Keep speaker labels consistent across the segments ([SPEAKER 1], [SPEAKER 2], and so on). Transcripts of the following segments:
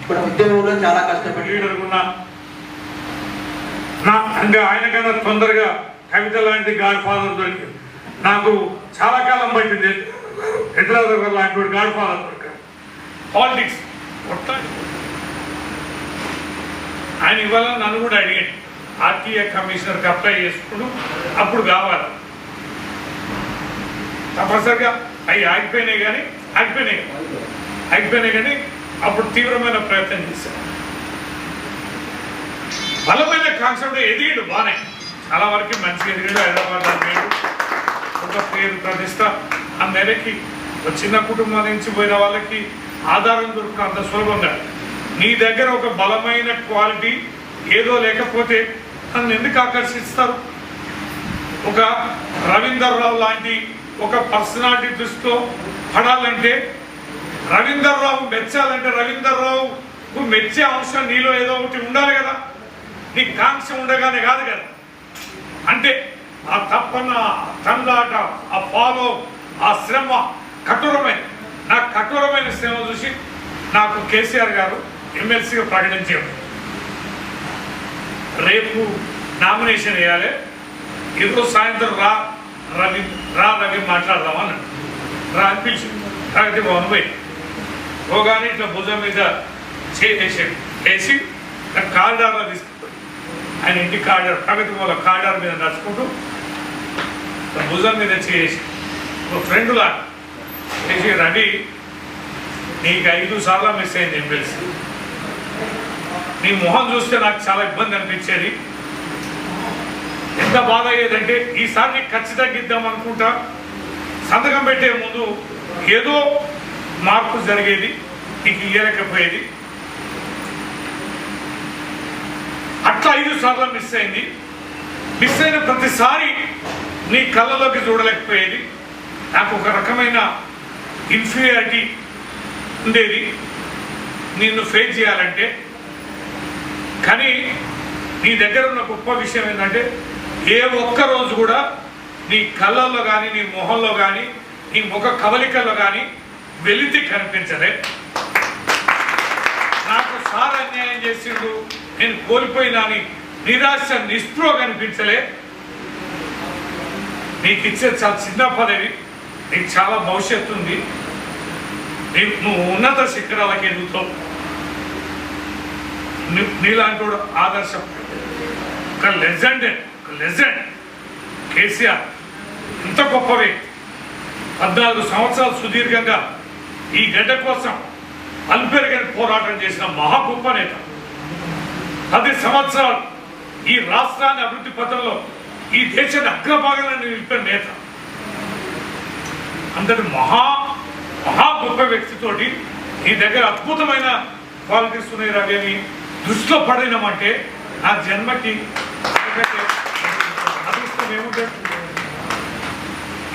[SPEAKER 1] ఇప్పుడు ఉద్యమంలో చాలా కష్టపడి
[SPEAKER 2] లీడర్ నా అంటే ఆయన కన్నా తొందరగా కవిత లాంటి గాడ్ ఫాదర్ దొరికింది నాకు చాలా కాలం పట్టింది. ఎదురాదర్ లాంటి గాడ్ ఫాదర్ దొరికాడు పాలిటిక్స్ ఆయన ఇవాళ నన్ను కూడా అడిగాడు. ఆర్టీఏ కమిషనర్కి అప్లై చేసుకుంటూ అప్పుడు కావాలి. తప్పనిసరిగా అవి ఆగిపోయినాయి కానీ ఆగిపోయినాయి. ఆగిపోయినాయి కానీ అప్పుడు తీవ్రమైన ప్రయత్నం చేశాడు బలమైన కాన్సెప్ట్ ఎదిగాడు బాగానే చాలా వరకు మంచిగా ఎదిగాడు హైదరాబాద్ అడిగాడు ఒక పేరు ప్రతిష్ట. ఆ మేరకి ఒక చిన్న కుటుంబం నుంచి పోయిన వాళ్ళకి ఆధారం దొరకడం అంత సులభంగా నీ దగ్గర ఒక బలమైన క్వాలిటీ ఏదో లేకపోతే నన్ను ఎందుకు ఆకర్షిస్తారు? ఒక రవీందర్ రావు లాంటి ఒక పర్సనాలిటీ దృష్టితో పడాలంటే రవీందర్ రావు మెచ్చాలంటే రవీందర్ రావుకు మెచ్చే అంశం నీలో ఏదో ఒకటి ఉండాలి కదా. నీ కాంక్ష ఉండగానే కాదు కదా. అంటే ఆ తప్పన తందాట ఆ ఫాలో ఆ శ్రమ కఠోరమైన నా కఠోరమైన శ్రమ చూసి నాకు కేసీఆర్ గారు ఎమ్మెల్సీగా ప్రకటించారు. రేపు నామినేషన్ వేయాలి. ఈరోజు సాయంత్రం రా రవి రా రవి మాట్లాడదామని. రా అని ప్రగతి భవన్ పోయి. పోగానే ఇట్లా భుజం మీద చేసాడు వేసి కారిడార్లో తీసుకుంటాడు. ఆయన ఇంటి కారిడార్ ప్రగతి మూల కారిడార్ మీద నడుచుకుంటూ భుజం మీద చేసి ఒక ఫ్రెండ్లా చేసి రవి నీకు ఐదు సార్లు మిస్ అయింది ఎమ్మెల్సీ నీ మొహం చూస్తే నాకు చాలా ఇబ్బంది అనిపించేది. ఎంత బాధ అయ్యేదంటే ఈసారి నీకు ఖచ్చితంగా తగ్గిద్దాం అనుకుంటా. సంతకం పెట్టే ముందు ఏదో మార్పు జరిగేది నీకు ఇయ్యలేకపోయేది. అట్లా ఐదు సార్లు మిస్ అయింది. మిస్ అయిన ప్రతిసారి నీ కళ్ళలోకి చూడలేకపోయేది. నాకు ఒక రకమైన ఇన్ఫీరియారిటీ ఉండేది. నిన్ను ఫేస్ చేయాలంటే. కానీ నీ దగ్గర ఉన్న గొప్ప విషయం ఏంటంటే ఏ ఒక్క రోజు కూడా నీ కళ్ళల్లో కానీ నీ మొహంలో కానీ నీ ముఖ కవలికల్లో కానీ వెలితి కనిపించలే. నాకు సార్ అన్యాయం చేసిండు నేను కోల్పోయినాని నిరాశ నిస్పృహ కనిపించలే. నీకు ఇచ్చే చాలా చిన్న పదవి నీకు చాలా భవిష్యత్తు ఉంది. నీకు నువ్వు ఉన్నత శిఖరాలకు ఎదుగుతావు. నీలాంటి వాడు ఆదర్శం. ఒక లెజెండ్ ఒక లెజెండ్. కేసీఆర్ ఎంత గొప్ప వ్యక్తి. పద్నాలుగు సంవత్సరాలు సుదీర్ఘంగా ఈ గడ్డ కోసం అల్పెరగని పోరాటం చేసిన మహా గొప్ప నేత. పది సంవత్సరాలు ఈ రాష్ట్రాన్ని అభివృద్ధి పథంలో ఈ దేశాన్ని అగ్రభాగంలో నిలిపిన నేత. అందరి మహా మహా గొప్ప వ్యక్తితోటి నీ దగ్గర అద్భుతమైన క్వాలిటీస్ ఉన్నాయి రవి అని దృష్టిలో పడినామంటే నా జన్మకి అదృష్టం ఏముంటుంది?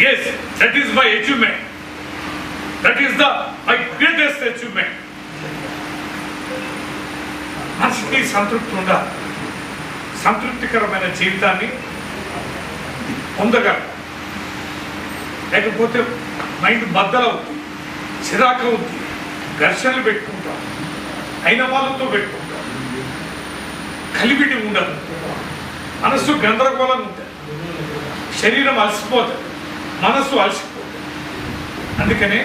[SPEAKER 2] Yes that is my achievement that is the my greatest achievement మనిషికి సంతృప్తి ఉండాలి సంతృప్తికరమైన జీవితాన్ని పొందగలరు లేకపోతే మైండ్ బద్దలవుతుంది చిరాకు అవుతుంది ఘర్షణలు పెట్టుకుంటాం అయిన వాళ్ళతో పెట్టుకుంటాం కలిపిటి ఉండదు మనస్సు గందరగోళం ఉంటుంది శరీరం అలసిపోతుంది మనస్సు అలసిపోతుంది. అందుకనే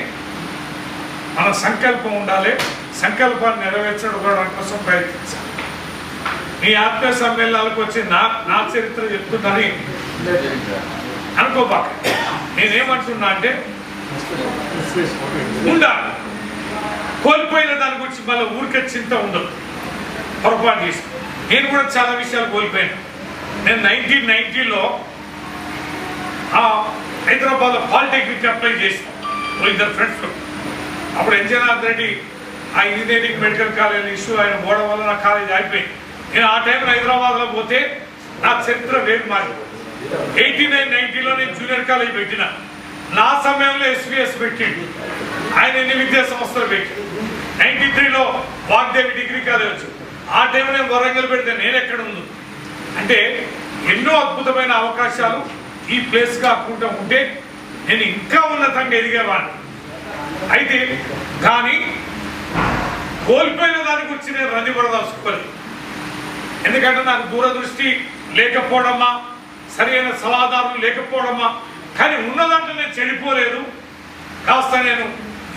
[SPEAKER 2] మన సంకల్పం ఉండాలి. సంకల్పాన్ని నెరవేర్చడం కోసం ప్రయత్నించాలి. మీ ఆత్మీయ సమ్మేళనాలకు వచ్చి నా నా చరిత్ర చెప్తుందని అనుకోబాక. నేనేమంటున్నా అంటే ఉండాలి. కోల్పోయిన దాని గురించి మళ్ళీ ఊరికే చింత ఉండదు. పొరపాటు చేసి. నేను కూడా చాలా విషయాలు కోల్పోయాను. నేను నైన్టీన్ నైన్టీలో హైదరాబాద్లో పాలిటెక్నిక్ అప్లై చేసిన ఓ ఇద్దరు ఫ్రెండ్స్ అప్పుడు ఎన్జనాథ్ రెడ్డి ఆ ఇంజనీరింగ్ మెడికల్ కాలేజ్ ఇష్యూ ఆయన పోవడం వల్ల నా కాలేజ్ అయిపోయింది నేను ఆ టైంలో హైదరాబాద్లో పోతే నా చరిత్ర వేరు మారింది ఎయిటీ నైన్ నైన్టీలో నేను జూనియర్ కాలేజ్ పెట్టిన. నా సమయంలో ఎస్పీఎస్ పెట్టిండు. ఆయన ఎన్ని విద్యా సంస్థలు పెట్టి నైన్టీ త్రీలో వాగ్దేవి డిగ్రీ కాలేజ్ ఆ టైంలో నేను వరంగల్ పెడితే నేను ఎక్కడ ఉంది అంటే ఎన్నో అద్భుతమైన అవకాశాలు ఈ ప్లేస్ కాకుండా ఉంటే నేను ఇంకా ఉన్నతంగా ఎదిగేవాడిని. అయితే కానీ కోల్పోయిన దాని గురించి నేను రంది ఎందుకంటే నాకు దూరదృష్టి లేకపోవడమా? సరైన సలహాదారులు లేకపోవడమా? కానీ ఉన్నదంటే నేను చెడిపోలేదు. కాస్త నేను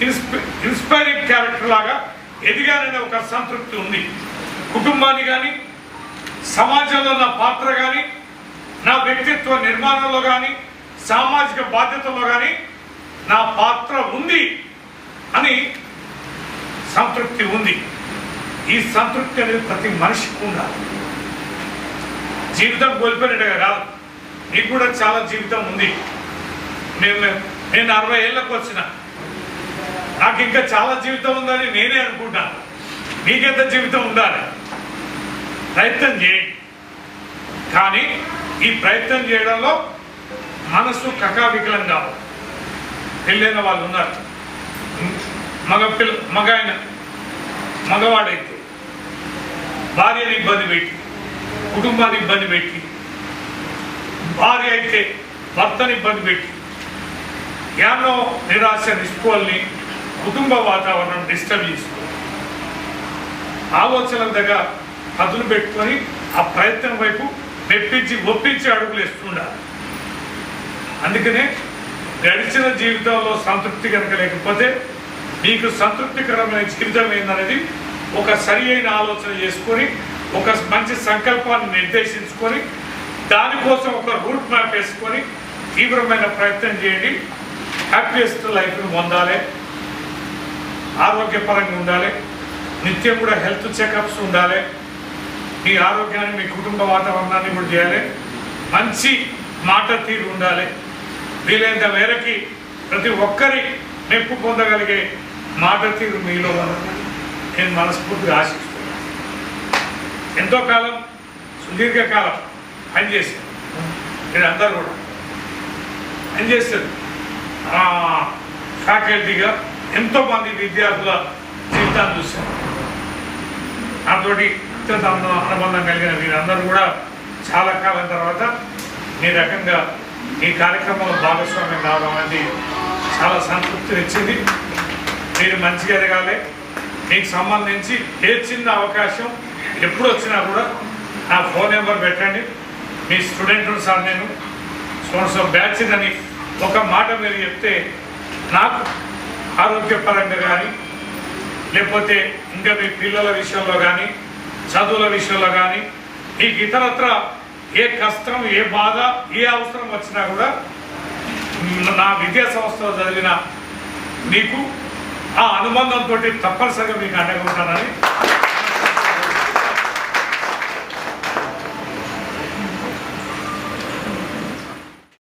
[SPEAKER 2] ఇన్స్పై ఇన్స్పైరింగ్ క్యారెక్టర్ లాగా ఎదిగాననే ఒక సంతృప్తి ఉంది. కుటుంబాన్ని కానీ సమాజంలో నా పాత్ర కానీ నా వ్యక్తిత్వ నిర్మాణంలో కానీ సామాజిక బాధ్యతలో కానీ నా పాత్ర ఉంది. అని సంతృప్తి ఉంది. ఈ సంతృప్తి అనేది ప్రతి మనిషికి ఉండాలి. జీవితం కోల్పోయినట్టుగా కాదు. నీకు కూడా చాలా జీవితం ఉంది. నేను నేను అరవై ఏళ్ళకు వచ్చిన. నాకు ఇంకా చాలా జీవితం ఉందని నేనే అనుకుంటాను నీకెంత జీవితం ఉండాలి? ప్రయత్నం చేయండి కానీ ఈ ప్రయత్నం చేయడంలో మనసు కకావికలం కావాలి పెళ్ళైన వాళ్ళు ఉన్నారు. మగ పిల్ల మగ ఆయన మగవాడైతే భార్యని ఇబ్బంది పెట్టి కుటుంబాన్ని ఇబ్బంది పెట్టి భార్య అయితే భర్తని ఇబ్బంది పెట్టి ఎన్నో నిరాశ నిస్పోల్ని కుటుంబ వాతావరణం డిస్టర్బ్ చేసుకో ఆలోచనల దగ్గర కదులు పెట్టుకొని ఆ ప్రయత్నం వైపు మెప్పించి ఒప్పించి అడుగులు వేస్తుండాలి. అందుకనే గడిచిన జీవితంలో సంతృప్తి కనుక లేకపోతే మీకు సంతృప్తికరమైన జీవితం ఏందనేది ఒక సరి అయిన ఆలోచన చేసుకొని ఒక మంచి సంకల్పాన్ని నిర్దేశించుకొని దానికోసం ఒక రూట్ మ్యాప్ వేసుకొని తీవ్రమైన ప్రయత్నం చేయండి. హ్యాపీయెస్ట్ లైఫ్ని పొందాలి. ఆరోగ్యపరంగా ఉండాలి. నిత్యం కూడా హెల్త్ చెకప్స్ ఉండాలి. మీ ఆరోగ్యాన్ని మీ కుటుంబ వాతావరణాన్ని కూడా చేయాలి. మంచి మాట తీరు ఉండాలి. వీలైనంత మేరకి ప్రతి ఒక్కరి మెప్పు పొందగలిగే మాట తీరు మీలో ఉండాలని నేను మనస్ఫూర్తిగా ఆశిస్తున్నాను. ఎంతో కాలం సుదీర్ఘకాలం పనిచేశాను అందరూ కూడా పనిచేస్తారు ఫ్యాకల్టీగా ఎంతోమంది విద్యార్థుల జీవితాన్ని చూశాను. నాతోటి అత్యంత అనుబంధం కలిగిన మీరందరూ కూడా చాలా కాలం తర్వాత ఈ రకంగా ఈ కార్యక్రమంలో భాగస్వామ్యం కావడం అనేది చాలా సంతృప్తినిచ్చింది. మీరు మంచిగా ఎదగాలి. మీకు సంబంధించి ఏ చిన్న అవకాశం ఎప్పుడు వచ్చినా కూడా నా ఫోన్ నెంబర్ పెట్టండి. మీ స్టూడెంట్ సార్ నేను. సో బ్యాచ్ అని ఒక మాట మీరు చెప్తే నాకు ఆరోగ్యపరంగా కానీ లేకపోతే ఇంకా మీ పిల్లల విషయంలో కానీ చదువుల విషయంలో కానీ మీకు ఇతరత్ర ఏ కష్టం ఏ బాధ ఏ అవసరం వచ్చినా కూడా నా విద్యా సంస్థలో చదివిన మీకు ఆ అనుబంధంతో తప్పనిసరిగా మీకు అండగా ఉంటానని